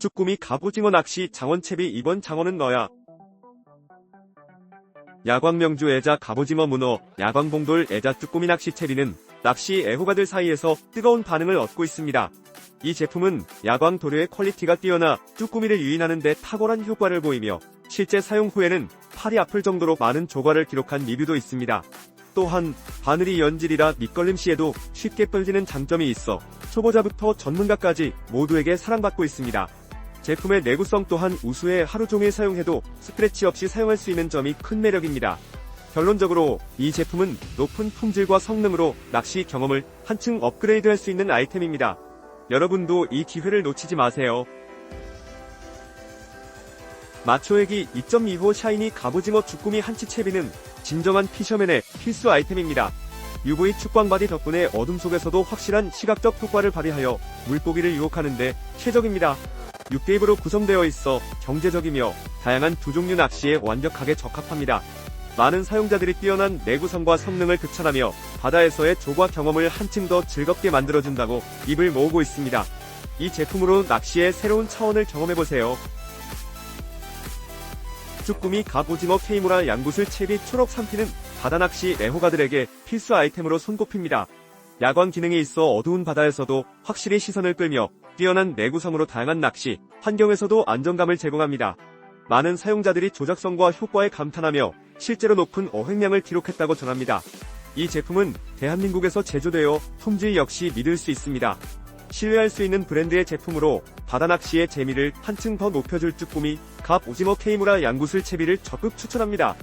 쭈꾸미 갑오징어 낚시 장원채비 이번 장어는 너야. 야광명주 애자 갑오징어 문어, 야광봉돌 애자 쭈꾸미 낚시 채비는 낚시 애호가들 사이에서 뜨거운 반응을 얻고 있습니다. 이 제품은 야광 도료의 퀄리티가 뛰어나 쭈꾸미를 유인하는 데 탁월한 효과를 보이며 실제 사용 후에는 팔이 아플 정도로 많은 조과를 기록한 리뷰도 있습니다. 또한 바늘이 연질이라 밑걸림 시에도 쉽게 뿔지는 장점이 있어 초보자부터 전문가까지 모두에게 사랑받고 있습니다. 제품의 내구성 또한 우수해 하루 종일 사용해도 스크래치 없이 사용할 수 있는 점이 큰 매력입니다. 결론적으로 이 제품은 높은 품질과 성능으로 낚시 경험을 한층 업그레이드 할 수 있는 아이템입니다. 여러분도 이 기회를 놓치지 마세요. 마초액이 2.2호 샤이니 갑오징어 주꾸미 한치 채비는 진정한 피셔맨의 필수 아이템입니다. UV 축광 바디 덕분에 어둠 속에서도 확실한 시각적 효과를 발휘하여 물고기를 유혹하는데 최적입니다. 6개입으로 구성되어 있어 경제적이며 다양한 두 종류 낚시에 완벽하게 적합합니다. 많은 사용자들이 뛰어난 내구성과 성능을 극찬하며 바다에서의 조과 경험을 한층 더 즐겁게 만들어준다고 입을 모으고 있습니다. 이 제품으로 낚시의 새로운 차원을 경험해보세요. 쭈꾸미 갑오징어 케이무라 양구슬 채비 초록 3피는 바다낚시 애호가들에게 필수 아이템으로 손꼽힙니다. 야광 기능이 있어 어두운 바다에서도 확실히 시선을 끌며 뛰어난 내구성으로 다양한 낚시, 환경에서도 안정감을 제공합니다. 많은 사용자들이 조작성과 효과에 감탄하며 실제로 높은 어획량을 기록했다고 전합니다. 이 제품은 대한민국에서 제조되어 품질 역시 믿을 수 있습니다. 신뢰할 수 있는 브랜드의 제품으로 바다 낚시의 재미를 한층 더 높여줄 쭈꾸미, 갑 오징어 케이무라 양구슬 채비를 적극 추천합니다.